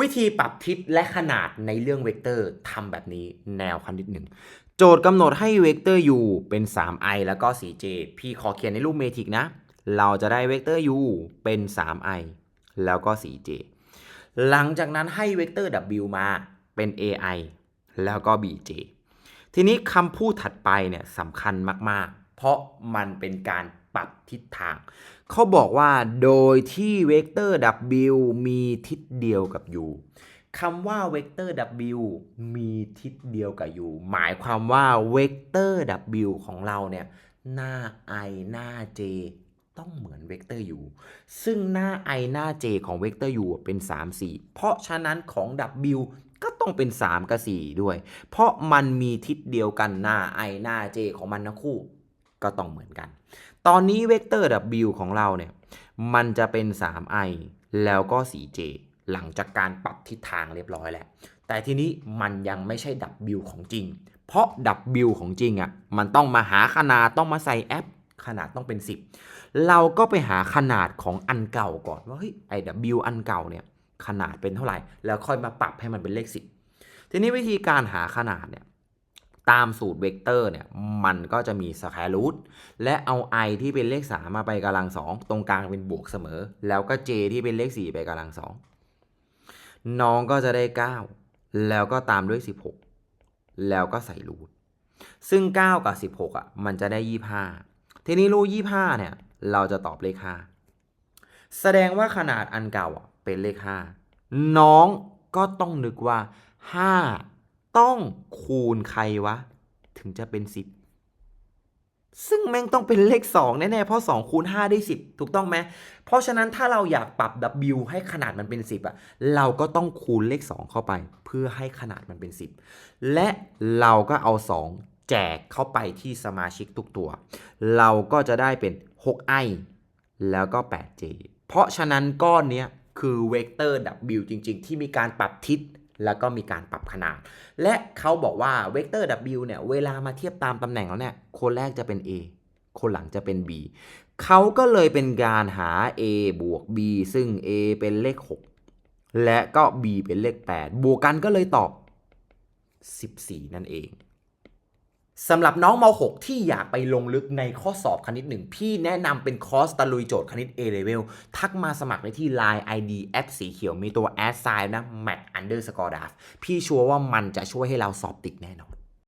วิธีปรับทิศและขนาดในเรื่องเวกเตอร์ทำแบบนี้แนวคณิตหนึ่งโจทย์กำหนดให้เวกเตอร์ u เป็น 3i แล้วก็ 4j พี่ขอเขียนในรูปเมทริกนะ เราจะได้เวกเตอร์ u เป็น 3i แล้วก็ 4j หลังจากนั้นให้เวกเตอร์ w มาเป็น ai แล้วก็ bj ทีนี้คำพูดถัดไปเนี่ยสำคัญมาก ๆ เพราะมันเป็นการ ปรับทิศทาง เขาบอกว่าโดยที่เวกเตอร์ w มีทิศเดียวกับ u คำว่าเวกเตอร์ w มีทิศเดียวกับ u หมายความว่าเวกเตอร์ w ของเราเนี่ยหน้า i หน้า j ต้องเหมือนเวกเตอร์ u ซึ่งหน้า i หน้า j ของเวกเตอร์ u เป็น 3 4 เพราะฉะนั้นของ w ก็ต้องเป็น 3 กับ 4 ด้วย เพราะมันมีทิศเดียวกันหน้า i หน้า j ของมันทั้งคู่ ก็ต้องเหมือนกัน ตอนนี้เวกเตอร์ w ของเราเนี่ย มันจะเป็น 3i แล้วก็ 4j หลังจากการปรับทิศทางเรียบร้อยแล้วแต่ทีนี้มันยังไม่ใช่ w ของจริง เพราะ w ของจริงอะ่ะมันต้องมาหาขนาดต้องมาใส่แอปขนาดต้องเป็น 10 เราก็ไปหาขนาดของอันเก่าก่อนว่าเฮ้ยไอ้ w อันเก่าเนี่ยขนาดเป็นเท่าไหร่ แล้วค่อยมาปรับให้มันเป็นเลข 10 ทีนี้วิธีการหาขนาดเนี่ย ตามสูตรเวกเตอร์เนี่ยมันก็จะมีสแควร์รูทและเอา i ที่เป็นเลข 3 มาไปกำลัง 2 ตรงกลางเป็นบวกเสมอ แล้วก็ j ที่เป็นเลข 4 ไปกำลัง 2 น้องก็จะได้ 9 แล้วก็ตามด้วย 16 แล้วก็ใส่รูทซึ่ง 9 กับ 16อะมันจะได้ 25 ทีนี้รูท25เนี่ยเราจะตอบเลข 5 แสดงว่าขนาดอันเก่าอะเป็นเลข 5 น้องก็ต้องนึกว่า 5 ต้องคูณใครวะ ถึงจะเป็น 10 ซึ่งแม่งต้องเป็นเลข 2 แน่ๆ เพราะ 2 คูณ 5 ได้ 10 ถูกต้องไหมเพราะฉะนั้นถ้าเราอยากปรับ W ให้ขนาดมันเป็น 10อะเราก็ต้องคูณเลข 2 เข้าไป เพื่อให้ขนาดมันเป็น 10 และเราก็เอา 2 แจกเข้าไปที่สมาชิกทุกตัว เราก็จะได้เป็น 6i แล้วก็ 8j เพราะฉะนั้นก้อนเนี้ยคือเวกเตอร์ W จริง ๆ ที่มีการปรับทิศ แล้วก็มีการปรับขนาด และเขาบอกว่าเวกเตอร์ W เนี่ย เวลามาเทียบตามตำแหน่งแล้วเนี่ย คนแรกจะเป็น A คนหลังจะเป็น B เขาก็เลยเป็นการหา A บวก B ซึ่ง A เป็นเลข 6 และก็ B เป็นเลข 8 บวกกันก็เลยตอบ 14 นั่นเอง สำหรับน้องม .6 ที่อยากไปลงลึกในข้อสอบคณิตหนึ่งพี่แนะนำเป็นคอร์สตะลุยโจทย์คณิต A level ทักมาสมัครได้ที่ Line ID แอปสีเขียวมีตัว a d sign นะ mat underscore daf พี่ชัวร์ว่ามันจะช่วยให้เราสอบติดแน่นอน